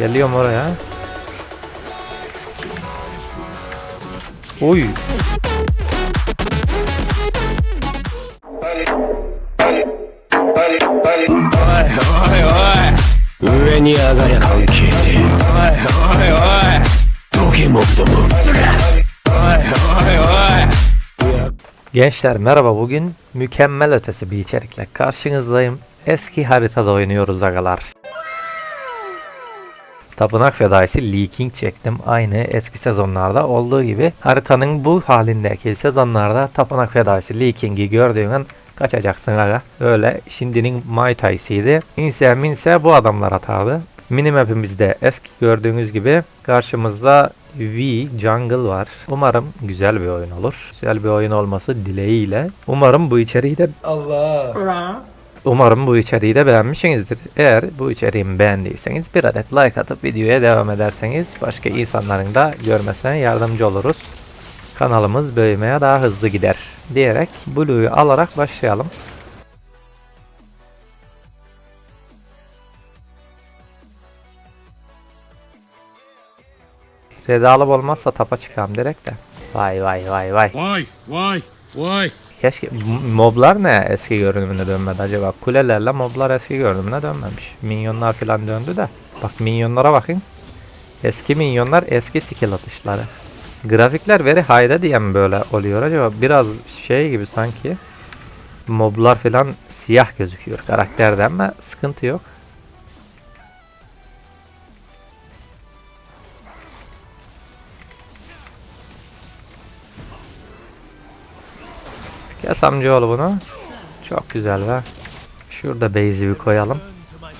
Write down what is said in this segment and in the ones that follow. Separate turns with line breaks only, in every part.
Geliyorum oraya. Oy. Gençler merhaba bugün mükemmel ötesi bir içerikle karşınızdayım. Eski haritada oynuyoruz agalar. Tapınak fedaisi leaking çektim. Aynı eski sezonlarda olduğu gibi haritanın bu halindeki sezonlarda tapınak fedaisi leaking'i gördüğün an kaçacaksın aga. Öyle şimdinin Mai Tai'siydi. İnse minse bu adamlar atardı. Minimap'imizde eski gördüğünüz gibi karşımızda V Jungle var. Umarım güzel bir oyun olur. Güzel bir oyun olması dileğiyle. Umarım bu içeriği de Umarım bu içeriği de beğenmişsinizdir. Eğer bu içeriğimi beğendiyseniz bir adet like atıp videoya devam ederseniz başka insanların da görmesine yardımcı oluruz. Kanalımız büyümeye daha hızlı gider diyerek Blue'yu alarak başlayalım. Red alıp olmazsa tapa çıkalım direkt de. Vay vay vay vay.
Why? Why? Why?
Keşke moblar ne eski görünümüne dönmedi acaba? Kulelerle moblar eski görünümüne dönmemiş. Minyonlar falan döndü de. Bak minyonlara bakın. Eski minyonlar eski skill atışları. Grafikler veri high'da diye mi böyle oluyor acaba? Biraz şey gibi sanki. Moblar falan siyah gözüküyor karakterde ama sıkıntı yok. Kes amcaoğlu bunu. Çok güzel be. Şurada base'i bir koyalım.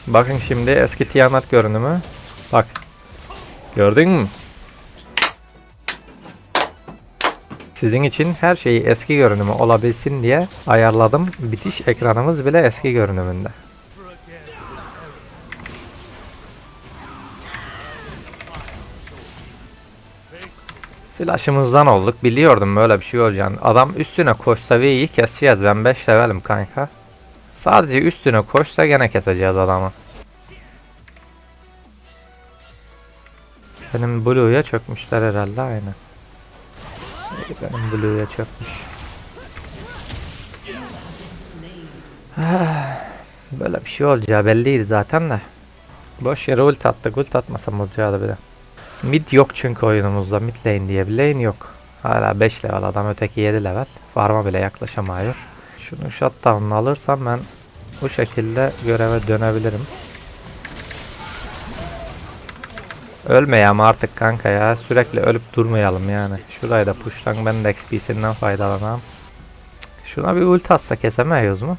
Bakın şimdi eski Tiamat görünümü. Bak. Gördün mü? Sizin için her şeyi eski görünümü olabilsin diye ayarladım. Bitiş ekranımız bile eski görünümünde. Flash'ımızdan olduk. Biliyordum böyle bir şey olacağını. Adam üstüne koşsa ve iyi keseceğiz. Ben 5 levelim kanka. Sadece üstüne koşsa gene keseceğiz adamı. Benim Blue'ya çökmüşler herhalde aynen. Benim Blue'ya çökmüş. Böyle bir şey olacağı belliydi zaten de. Boş yere ult attık. Ult atmasam olacağı bir de. Mid yok çünkü oyunumuzda. Mid lane diye bir lane yok. Hala 5 level adam öteki 7 level. Farm'a bile yaklaşamıyor. Şunu shutdown'unu alırsam ben bu şekilde göreve dönebilirim. Ölmeyem artık kanka ya. Sürekli ölüp durmayalım yani. Şurayı da push'tan ben de XP'sinden faydalanam. Şuna bir ult atsa kesemeyiz mu?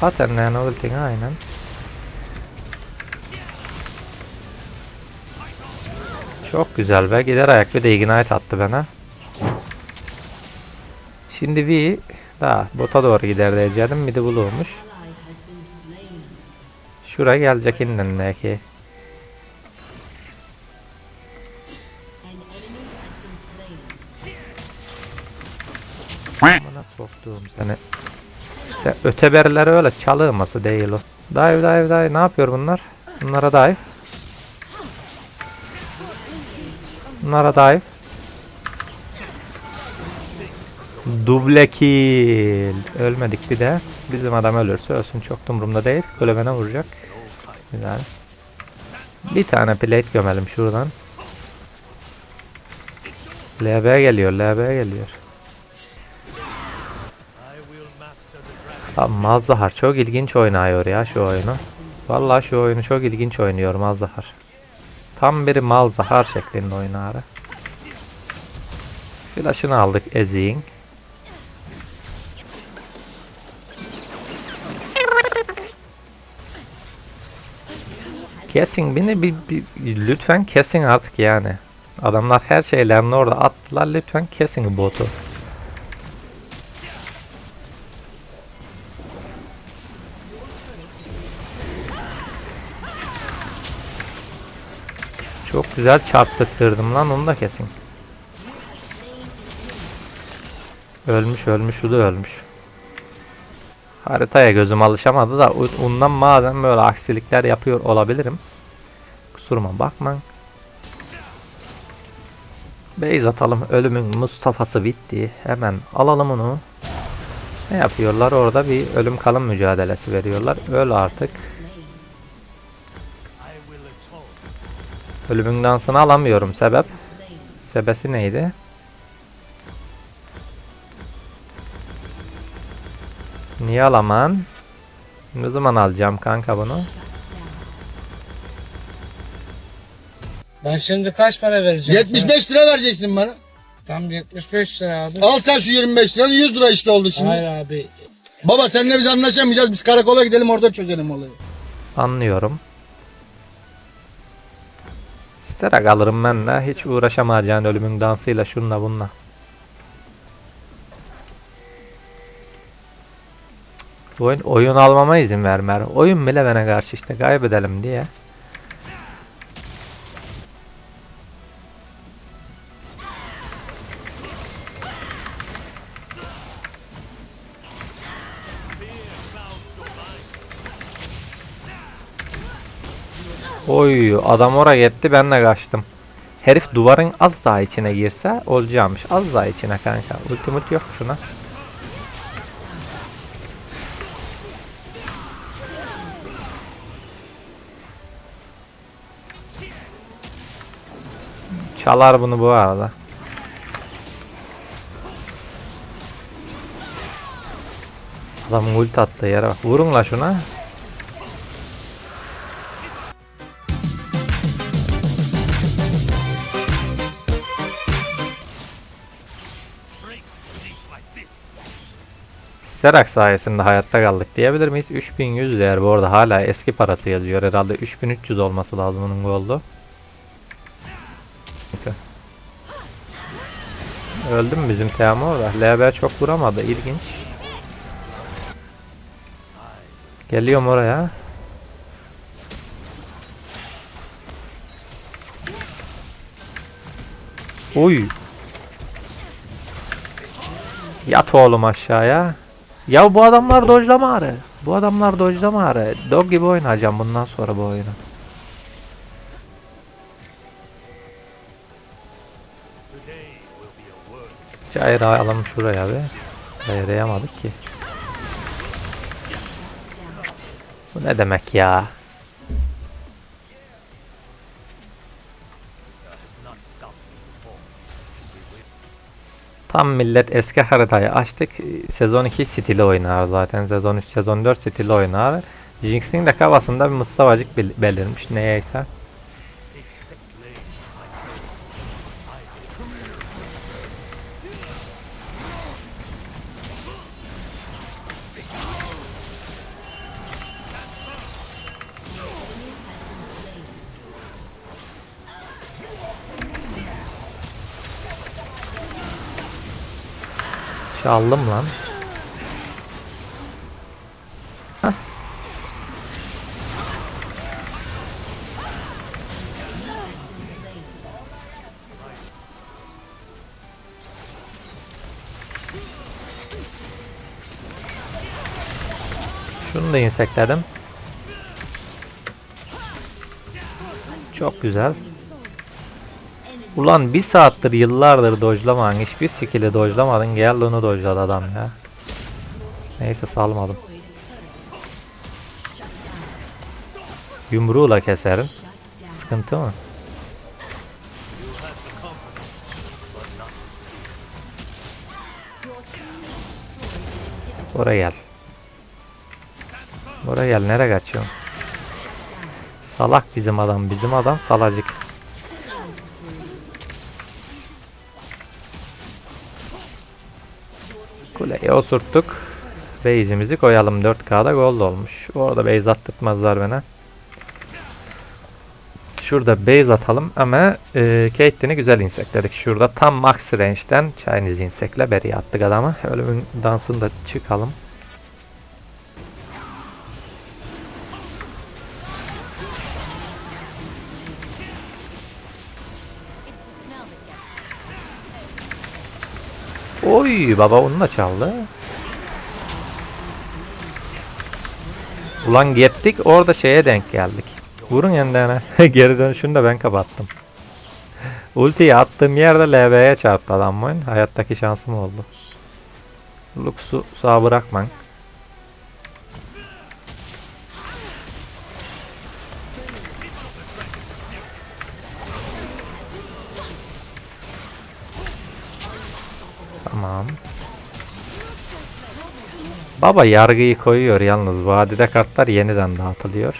Zaten yani ultini aynen. Çok güzel be. Gider ayak bir de ignite attı bana. Şimdi V daha bota doğru gider diyeceğim. Midi bulurmuş. Şuraya gelecek inden belki. Bana soktuğum seni. Sen öteberleri öyle çalığması değil o. Dive dive dive ne yapıyor bunlar? Bunlara dive. Bunlara dive. Duble kill. Ölmedik bir de. Bizim adam ölürse ölsün çok da umurumda değil. Bana vuracak. Güzel. Bir tane plate gömelim şuradan. LB geliyor, LB geliyor. Abi Malzahar çok ilginç oynuyor ya şu oyunu. Vallahi şu oyunu çok ilginç oynuyor Malzahar. Tam bir Malzahar şeklinde oynar. Flash'ını aldık Ezin. Kesin beni bir, bir lütfen kesin artık yani. Adamlar her şeylerini orada attılar lütfen kesin botu. Çok güzel çarptırdım lan onu da kesin. Ölmüş ölmüş o da ölmüş. Haritaya gözüm alışamadı da ondan bazen böyle aksilikler yapıyor olabilirim. Kusuruma bakmayın. Beyz atalım. Ölümün Mustafa'sı bitti. Hemen alalım onu. Ne yapıyorlar? Orada bir ölüm kalım mücadelesi veriyorlar. Öl artık. Ölümün dansını alamıyorum. Sebep? Sebesi neydi? Niye alaman? Ne zaman alacağım kanka bunu?
Ben şimdi kaç para vereceğim?
75 lira vereceksin bana.
Tam 75 lira abi.
Al sen şu 25 liranı 100 lira işte oldu şimdi.
Hayır abi.
Baba seninle biz anlaşamayacağız. Biz karakola gidelim orada çözelim olayı.
Anlıyorum. İsterek alırım ben de. Hiç uğraşamayacağın ölümün dansıyla şunla bununla. Bu Oyun, oyun almama izin vermer. Oyun bile bana karşı işte kaybedelim diye. Oy adam oraya gitti ben de kaçtım. Herif duvarın az daha içine girse olacakmış. Az daha içine kanka. Ultimate yok şuna. Çalar bunu bu arada. Adamın ulti attığı yere bak. Vurun la şuna. Serak sayesinde hayatta kaldık diyebilir miyiz? 3100 değer bu arada hala eski parası yazıyor herhalde 3300 olması lazım onun goldu. Öldü mü bizim Teamo orada? LB çok vuramadı ilginç. Geliyorum oraya. Uy. Yat oğlum aşağıya. Ya bu adamlar dojlama arı. Bu adamlar dojlama arı. Dog gibi oynayacağım bundan sonra bu oyunu. Hayır alalım şuraya be. Ayırayamadık ki. Bu ne demek ya? Tam millet eski haritayı açtık. Sezon 2 stili oynar zaten. Sezon 3, sezon 4 stili oynar. Jinx'in de kafasında bir Mustafa'cık bel- belirmiş neyse. Çaldım lan. Hah. Şunu da insekledim. Çok güzel. Ulan bir saattir yıllardır dojlaman hiçbir skill'i dojlamadın geldi onu dojladı adam ya. Neyse salmadım. Yumruğuyla keserim. Sıkıntı mı? Oraya gel. Oraya gel nereye kaçıyorsun? Salak bizim adam bizim adam salacık. Kuleye osurttuk. Base'imizi koyalım. 4K'da gold olmuş. Orada base attırtmazlar bana. Şurada base atalım ama e, Caitlyn'i güzel insekledik. Şurada tam max range'den Chinese insekle beri attık adamı. Ölümün dansını da çıkalım. Oy baba onu da çaldı. Ulan gittik orada şeye denk geldik. Vurun yeniden. Geri dönüşünü de ben kapattım. Ultiyi attığım yerde LB'ye çarptı adam oyun. Hayattaki şansım oldu. Lux'u sağ bırakmayın. Tamam. Baba yargıyı koyuyor yalnız. Vadide kartlar yeniden dağıtılıyor.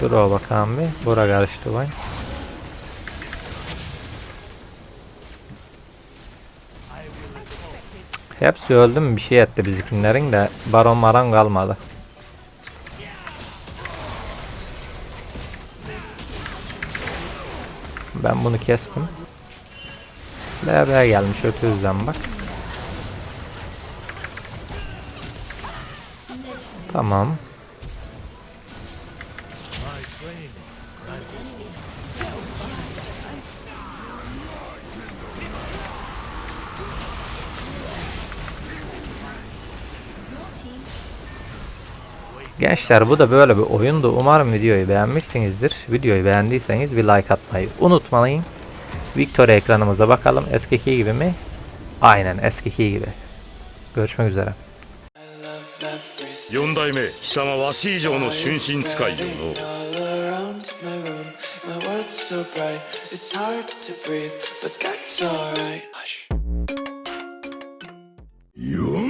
Dur o bakalım bir. Bura karıştı vay. Hepsi öldü mü bir şey etti bizimkilerin de baron maran kalmadı. Ben bunu kestim. LB gelmiş ötüzden bak. Tamam. Gençler bu da böyle bir oyundu. Umarım videoyu beğenmişsinizdir. Videoyu beğendiyseniz bir like atmayı unutmayın. Victory ekranımıza bakalım. Eskiki gibi mi? Aynen eskiki gibi. Görüşmek üzere.
四代目貴様わし以上の春心使いよの
All around my room, my world's so bright, it's hard to breathe, but that's alright. Hush.
よ